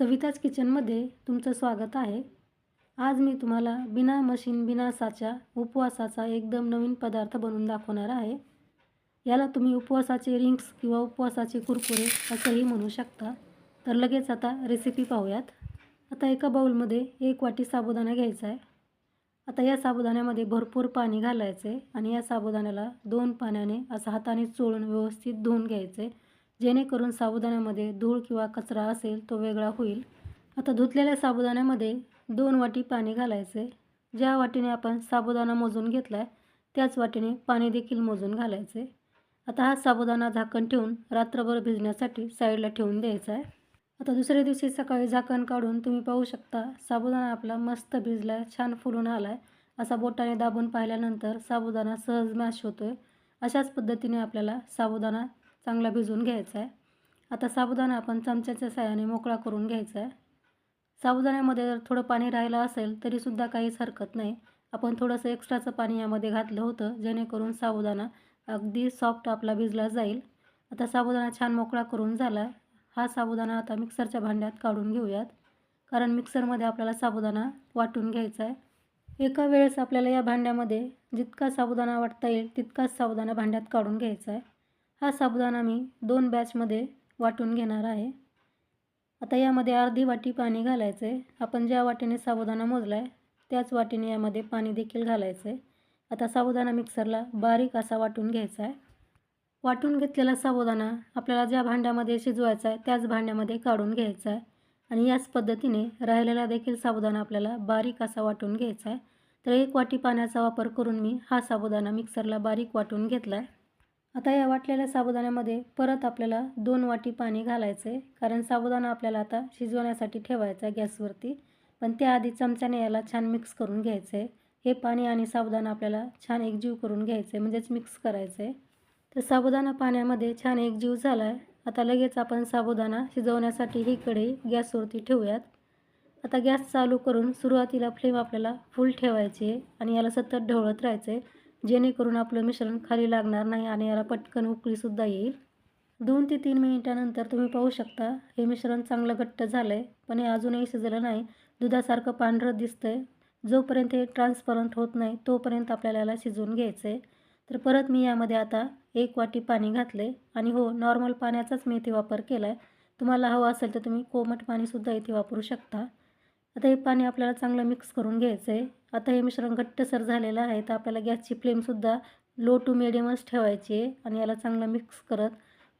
सविताज किचनमध्ये तुमचं स्वागत आहे. आज मी तुम्हाला बिना मशीन बिना साचा उपवासाचा एकदम नवीन पदार्थ बनवून दाखवणार आहे. याला तुम्ही उपवासाचे रिंग्स किंवा उपवासाचे कुरकुरे असंही म्हणू शकता. तर लगेच आता रेसिपी पाहूयात. आता एका बाऊलमध्ये एक वाटी साबुदाणा घ्यायचा आहे. आता या साबुदाण्यामध्ये भरपूर पाणी घालायचं आहे आणि या साबुदाण्याला दोन पाण्याने असं हाताने चोळून व्यवस्थित धुवून घ्यायचं आहे जेणेकरून साबुदाण्यामध्ये धूळ किंवा कचरा असेल तो वेगळा होईल. आता धुतलेल्या साबुदाण्यामध्ये दोन वाटी पाणी घालायचे. ज्या वाटीने आपण साबुदाणा मोजून घेतला आहे त्याच वाटीने पाणी देखील मोजून घालायचे. आता हा साबुदाणा झाकण ठेवून रात्रभर भिजण्यासाठी साईडला ठेवून द्यायचा आहे. आता दुसऱ्या दिवशी सकाळी झाकण काढून तुम्ही पाहू शकता साबुदाणा आपला मस्त भिजला आहे छान फुलून आला आहे असा बोटाने दाबून पाहिल्यानंतर साबुदाणा सहज मॅश होतो आहे अशाच पद्धतीने आपल्याला साबुदाणा चांगला भिजवून घ्यायचा आहे. आता साबुदाणा आपण चमच्याच्या साहाय्याने मोकळा करून घ्यायचा आहे. साबुदाण्यामध्ये जर थोडं पाणी राहिलं असेल तरीसुद्धा काहीच हरकत नाही. आपण थोडंसं एक्स्ट्राचं पाणी यामध्ये घातलं होतं जेणेकरून साबुदाणा अगदी सॉफ्ट आपला भिजला जाईल. आता साबुदाणा छान मोकळा करून झाला हा साबुदाणा आता मिक्सरच्या भांड्यात काढून घेऊयात. कारण मिक्सरमध्ये आपल्याला साबुदाणा वाटून घ्यायचा आहे. एका वेळेस आपल्याला या भांड्यामध्ये जितका साबुदाणा वाटता येईल तितकाच साबुदाणा भांड्यात काढून घ्यायचा आहे. हा साबुदाणा मी दोन बॅचमध्ये वाटून घेणार आहे. आता यामध्ये अर्धी वाटी पाणी घालायचं आहे. आपण ज्या वाटीने साबुदाणा मोजला आहे त्याच वाटीने यामध्ये पाणी देखील घालायचं आहे आता साबुदाणा मिक्सरला बारीक असा वाटून घ्यायचा आहे. वाटून घेतलेला साबुदाणा आपल्याला ज्या भांड्यामध्ये शिजवायचा आहे त्याच भांड्यामध्ये काढून घ्यायचा आहे. आणि याच पद्धतीने राहिलेला देखील साबुदाणा आपल्याला बारीक असा वाटून घ्यायचा आहे. तर एक वाटी पाण्याचा वापर करून मी हा साबुदाणा मिक्सरला बारीक वाटून घेतला आहे आता या वाटलेल्या साबुदाण्यामध्ये परत आपल्याला दोन वाटी पाणी घालायचं आहे कारण साबुदाणा आपल्याला आता शिजवण्यासाठी ठेवायचा आहे गॅसवरती. पण त्याआधी चमच्याने याला छान मिक्स करून घ्यायचं आहे हे पाणी आणि साबुदाणा आपल्याला छान एकजीव करून घ्यायचं आहे म्हणजेच मिक्स करायचं आहे तर साबुदाणा पाण्यामध्ये छान एकजीव झाला आहे आता लगेच आपण साबुदाणा शिजवण्यासाठी ही कढई गॅसवरती ठेवूयात. आता गॅस चालू करून सुरुवातीला फ्लेम आपल्याला फुल ठेवायची आहे आणि याला सतत ढवळत राहायचं आहे जेणेकरून आपलं मिश्रण खाली लागणार नाही आणि याला पटकन उकळीसुद्धा येईल. दोन ते तीन मिनिटानंतर तुम्ही पाहू शकता हे मिश्रण चांगलं घट्ट झालं आहे पण हे अजूनही शिजलं नाही. दुधासारखं पांढरं दिसतं आहे जोपर्यंत हे ट्रान्सपरंट होत नाही तोपर्यंत आपल्याला याला शिजवून घ्यायचं आहे तर परत मी यामध्ये आता एक वाटी पाणी घातले आणि हो नॉर्मल पाण्याचाच मी इथे वापर केला आहे तुम्हाला हवं असेल तर तुम्ही कोमट पाणीसुद्धा इथे वापरू शकता. आता हे पाणी आपल्याला चांगलं मिक्स करून घ्यायचं आहे आता हे मिश्रण घट्टसर झालेलं आहे तर आपल्याला गॅसची फ्लेमसुद्धा लो टू मिडियमच ठेवायची आहे आणि याला चांगलं मिक्स करत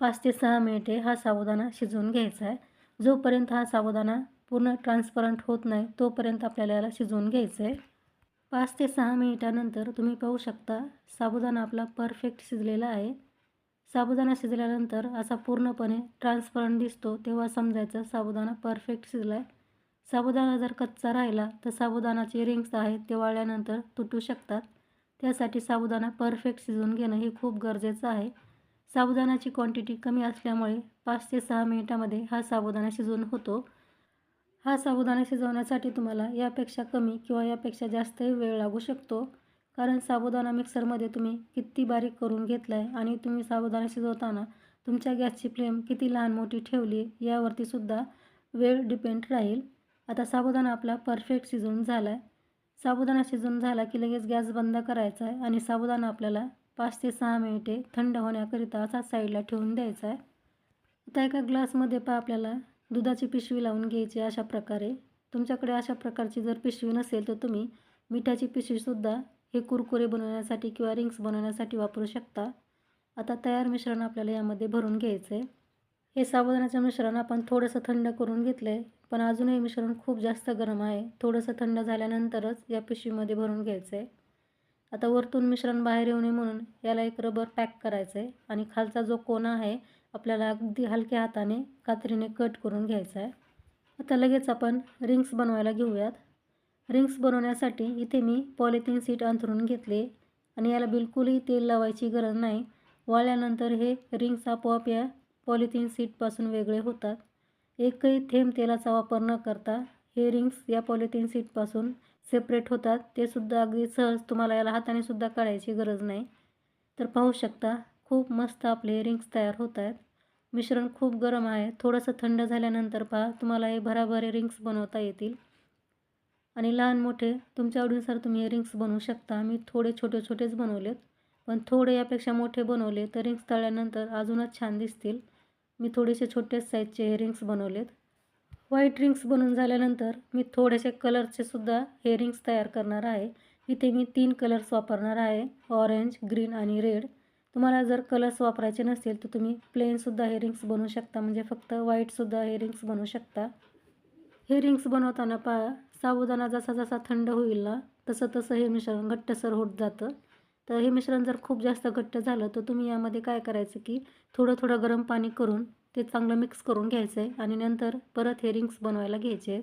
पाच ते सहा मिनिटे हा साबुदाणा शिजवून घ्यायचा आहे. जोपर्यंत हा साबुदाणा पूर्ण ट्रान्सपरंट होत नाही तोपर्यंत आपल्याला याला शिजवून घ्यायचं आहे पाच ते सहा मिनिटानंतर तुम्ही पाहू शकता साबुदाणा आपला परफेक्ट शिजलेला आहे. साबुदाणा शिजल्यानंतर असा पूर्णपणे ट्रान्सपरंट दिसतो तेव्हा समजायचं साबुदाणा परफेक्ट शिजला आहे साबुदाणा जर कच्चा राहिला तर साबुदाणाचे रिंग्स आहेत ते वाळल्यानंतर तुटू शकतात. त्यासाठी साबुदाणा परफेक्ट शिजवून घेणं हे खूप गरजेचं आहे. साबुदाण्याची क्वांटिटी कमी असल्यामुळे पाच ते सहा मिनिटामध्ये हा साबुदाणा शिजवून होतो. हा साबुदाणा शिजवण्यासाठी तुम्हाला यापेक्षा कमी किंवा यापेक्षा जास्तही वेळ लागू शकतो. कारण साबुदाणा मिक्सरमध्ये तुम्ही किती बारीक करून घेतला आहे आणि तुम्ही साबुदाणा शिजवताना तुमच्या गॅसची फ्लेम किती लहान मोठी ठेवली यावरतीसुद्धा वेळ डिपेंड राहील. आता साबुदाणा आपला परफेक्ट शिजवून झाला आहे साबुदाणा शिजून झाला की लगेच गॅस बंद करायचा आहे आणि साबुदाणा आपल्याला पाच ते सहा मिनिटे थंड होण्याकरिता असा साईडला ठेवून द्यायचा आहे. आता एका ग्लासमध्ये पा आपल्याला दुधाची पिशवी लावून घ्यायची अशा प्रकारे. तुमच्याकडे अशा प्रकारची जर पिशवी नसेल तर तुम्ही मिठाची पिशवीसुद्धा हे कुरकुरे बनवण्यासाठी किंवा रिंग्स बनवण्यासाठी वापरू शकता. आता तयार मिश्रण आपल्याला यामध्ये भरून घ्यायचं आहे हे साबुदाण्याचं मिश्रण आपण थोडंसं थंड करून घेतलं आहे पण अजूनही मिश्रण खूप जास्त गरम आहे. थोडंसं थंड झाल्यानंतरच या पिशवीमध्ये भरून घ्यायचं आहे आता वरतून मिश्रण बाहेर येऊ नये म्हणून याला एक रबर पॅक करायचं आहे आणि खालचा जो कोना आहे आपल्याला अगदी हलक्या हाताने कात्रीने कट करून घ्यायचा आहे आता लगेच आपण रिंग्स बनवायला घेऊयात. रिंग्स बनवण्यासाठी इथे मी पॉलिथिन सीट अंथरून घेतले आणि याला बिलकुलही तेल लावायची गरज नाही. वाळल्यानंतर हे रिंग्स आपोआप या पॉलिथिन सीटपासून वेगळे होतात. एकही थेंब तेलाचा वापर न करता हे रिंग्स या पॉलिथिन सीटपासून सेपरेट होतात. ते सुद्धा अगदी सहज तुम्हाला याला हाताने सुद्धा काढायची गरज नाही. तर पाहू शकता खूप मस्त आपले रिंग्स तयार होत आहेत. मिश्रण खूप गरम आहे. थोडंसं थंड झाल्यानंतर पहा तुम्हाला हे भराभरे रिंग्स बनवता येतील. आणि लहान मोठे तुमच्या आवडीनुसार तुम्ही हे रिंग्स बनवू शकता. मी थोडे छोटे छोटेच बनवलेत. पण थोडे यापेक्षा मोठे बनवले तर रिंग्स तळल्यानंतर अजूनच छान दिसतील. मी थोडेसे छोटेच साईजचे हे रिंग्स बनवलेत. व्हाईट रिंग्स बनवून झाल्यानंतर मी थोडेसे कलरचे सुद्धा हे रिंग्स तयार करणार आहे. इथे मी तीन कलर्स वापरणार आहे ऑरेंज ग्रीन आणि रेड. तुम्हाला जर कलर्स वापरायचे नसतील तर तुम्ही प्लेनसुद्धा हे रिंग्स बनवू शकता म्हणजे फक्त व्हाईटसुद्धा हे रिंग्स बनवू शकता. हे रिंग्स बनवताना पहा साबुदाणा जसा जसा थंड होईल ना तसं तसं हे मिश्रण घट्टसर होत जातं. तर हे मिश्रण जर खूप जास्त घट्ट झालं तर तुम्ही यामध्ये काय करायचं की थोडं थोडं गरम पाणी करून ते चांगलं मिक्स करून घ्यायचं आहे आणि नंतर परत हे रिंग्स बनवायला घ्यायचे. आहेत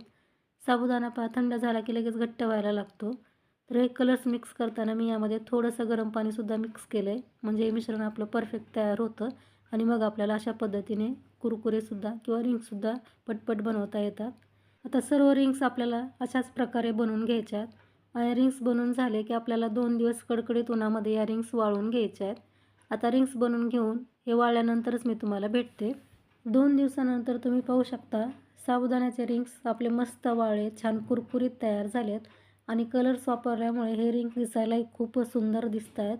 साबुदाणा पहा थंड झाला की लगेच घट्ट व्हायला लागतो. तर हे कलर्स मिक्स करताना मी यामध्ये थोडंसं गरम पाणीसुद्धा मिक्स केलं आहे म्हणजे हे मिश्रण आपलं परफेक्ट तयार होतं आणि मग आपल्याला अशा पद्धतीने कुरकुरेसुद्धा किंवा रिंग्ससुद्धा पटपट बनवता येतात. आता सर्व रिंग्स आपल्याला अशाच प्रकारे बनवून घ्यायच्यात. रिंग्स बनवून झाले की आपल्याला दोन दिवस कडकडीत उन्हामध्ये या रिंग्स वाळून घ्यायच्या आहेत. आता रिंग्स बनवून घेऊन हे वाळल्यानंतरच मी तुम्हाला भेटते. दोन दिवसानंतर तुम्ही पाहू शकता साबुदाण्याचे रिंग्स आपले मस्त वाळे छान कुरकुरीत तयार झालेत आणि कलर्स वापरल्यामुळे हे रिंग्स दिसायलाही खूप सुंदर दिसत आहेत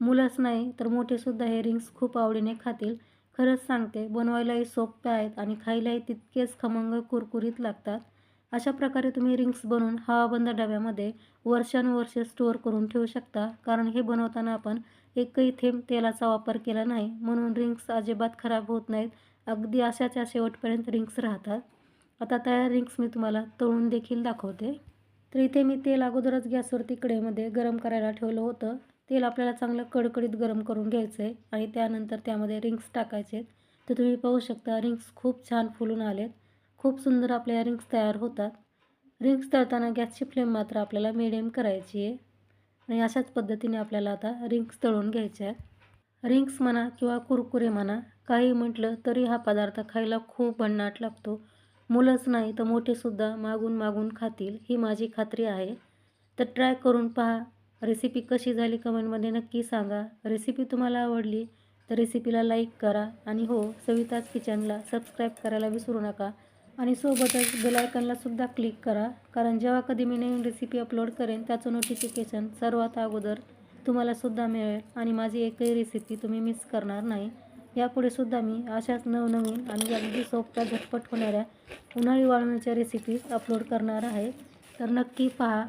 मुलंच नाही तर मोठेसुद्धा हे रिंग्स खूप आवडीने खातील. खरंच सांगते बनवायलाही सोपे आहेत आणि खायलाही तितकेच खमंग कुरकुरीत लागतात. अशा प्रकारे तुम्ही रिंग्स बनवून हवाबंद डब्यामध्ये वर्षानुवर्षे स्टोअर करून ठेवू शकता. कारण हे बनवताना आपण एकही थेंब तेलाचा वापर केला नाही. म्हणून रिंग्स अजिबात खराब होत नाहीत. अगदी अशाच्या शेवटपर्यंत रिंग्स राहतात. आता तयार रिंग्स मी तुम्हाला तळून देखील दाखवते. तर इथे मी तेल अगोदरच गॅसवरती कडेमध्ये गरम करायला ठेवलं होतं. तेल आपल्याला चांगलं कडकडीत गरम करून घ्यायचं आहे. आणि त्यानंतर त्यामध्ये रिंग्स टाकायचे तर तुम्ही पाहू शकता रिंग्स खूप छान फुलून आलेत. खूप सुंदर आपल्या रिंग्स तयार होतात. रिंग्स तळताना गॅसची फ्लेम मात्र आपल्याला मिडियम करायची आहे. आणि अशाच पद्धतीने आपल्याला आता रिंग्स तळून घ्यायच्या आहेत. रिंग्स म्हणा किंवा कुरकुरे म्हणा काही म्हटलं तरी हा पदार्थ खायला खूप भन्नाट लागतो. मुलंच नाही तर मोठेसुद्धा मागून मागून खातील ही माझी खात्री आहे. तर ट्राय करून पहा. रेसिपी कशी झाली कमेंटमध्ये नक्की सांगा. रेसिपी तुम्हाला आवडली तर रेसिपीला लाईक करा. आणि हो सविताज किचनला सबस्क्राईब करायला विसरू नका. आणि सोबतच बेलायकनला सुद्धा क्लिक करा. कारण जेव्हा कधी मी नवीन रेसिपी अपलोड करेन त्याचं नोटिफिकेशन सर्वात अगोदर तुम्हालासुद्धा मिळेल आणि माझी एकही रेसिपी तुम्ही मिस करणार नाही. यापुढे सुद्धा मी अशाच नवनवीन आणि अगदी सोप्या झटपट होणाऱ्या उन्हाळी वाळवण्याच्या रेसिपीज अपलोड करणार आहे. तर नक्की पहा.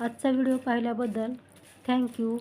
आजचा व्हिडिओ पाहिल्याबद्दल थँक्यू